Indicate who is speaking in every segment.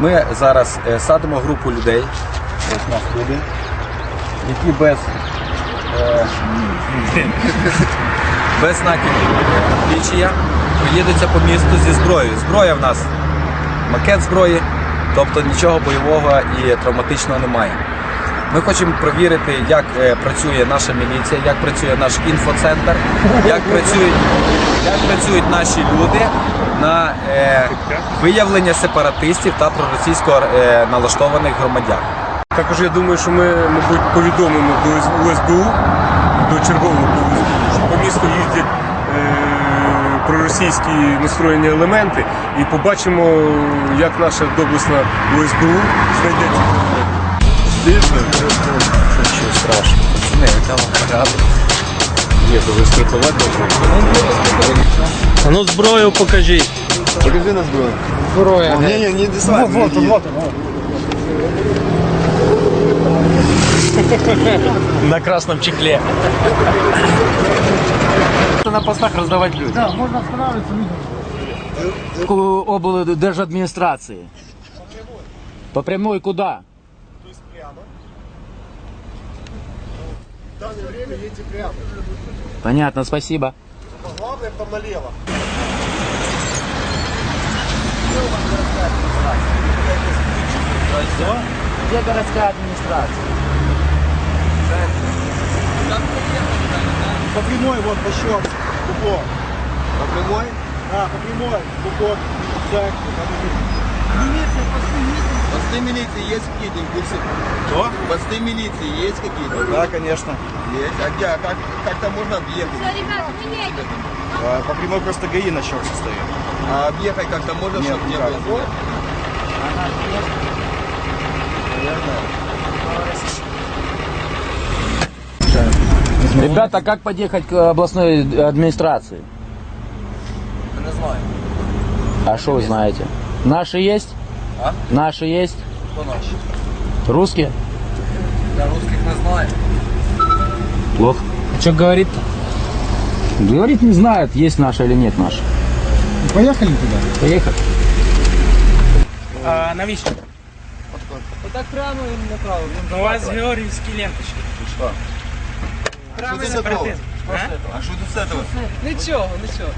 Speaker 1: Ми зараз е, садимо групу людей, ось нас люди, які без, е, без знаків відлічення проїдуться по місту зі зброєю. Зброя в нас макет зброї, тобто нічого бойового і травматичного немає. Ми хочемо провірити, як е, працює наша міліція, як працює наш інфоцентр, як працюють, як працюють наші люди на е, виявлення сепаратистів та проросійсько е, налаштованих громадян.
Speaker 2: Також я думаю, що ми, мабуть, повідомимо до УСБУ, до чергового УСБУ, що по місту їздять е, проросійські настроєні елементи, і побачимо, як наша доблесна УСБУ знайде цих
Speaker 1: Нічого страшного. Не, там.
Speaker 2: Ні, то ви страхувати
Speaker 3: А ну зброю покажіть.
Speaker 4: Покажи на зброю. Зброя. Ні, ні, не десант. Вот, вот, вот.
Speaker 3: На красном чехле. На постах раздавать людям.
Speaker 5: Да, можно останавливаться людям.
Speaker 6: область держадминистрации. По прямой куда? Понятно, спасибо.
Speaker 4: Главное, налево.
Speaker 6: Где городская администрация?
Speaker 4: По прямой, вот, по счету. Упор. По прямой? Да, по прямой. Упор. Так.
Speaker 7: Посты милиции есть какие-то импульсы?
Speaker 4: Что?
Speaker 7: Посты милиции есть какие-то?
Speaker 4: Да, конечно.
Speaker 7: Есть. А где? А как, как там можно объехать?
Speaker 8: Все, ребят, мы едем.
Speaker 4: А, По прямой просто ГАИ на счет состоит.
Speaker 7: А объехать как-то можно,
Speaker 4: Нет,
Speaker 7: чтобы не было?
Speaker 6: Ребята, как подъехать к областной администрации?
Speaker 1: Не знаю.
Speaker 6: А что вы знаете? Наши есть?
Speaker 1: А?
Speaker 6: Наши есть?
Speaker 1: Хто наші?
Speaker 6: Русские?
Speaker 1: Я русських не знаю.
Speaker 6: Плохо.
Speaker 3: Что говорит?
Speaker 6: Говорит, не знает, есть наши или нет наши.
Speaker 5: Поехали туда.
Speaker 6: Поехали.
Speaker 3: А, навіщо?
Speaker 1: Так прямо і направо.
Speaker 3: У вас георгіївські ленточки.
Speaker 1: Що?
Speaker 3: Прямо
Speaker 7: Що
Speaker 3: і
Speaker 7: це
Speaker 3: напроти.
Speaker 7: такого? А что тут с этого?
Speaker 3: Нічого, нічого.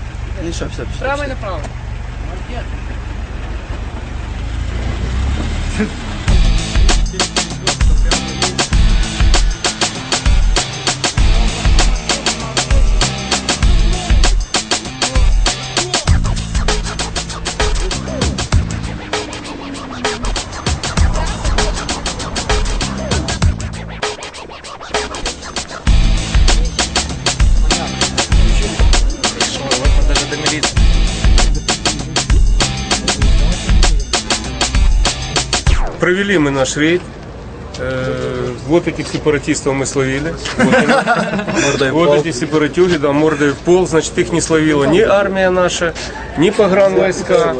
Speaker 1: Нічого, все, все.
Speaker 3: Право і направо.
Speaker 1: Даже Милиция.
Speaker 2: Провели мы наш рейд. Э, Вот этих сепаратистов мы словили. Вот, они. Вот эти сепаратюги, да, мордой в пол. Значит, их не словила ни армия наша, ни погранвойска,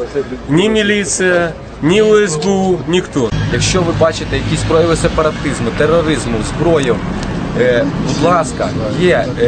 Speaker 2: ни милиция, ни УСБУ, никто.
Speaker 1: Якщо ви бачите якісь прояви сепаратизму, тероризму, зброю, е, будь ласка, є е,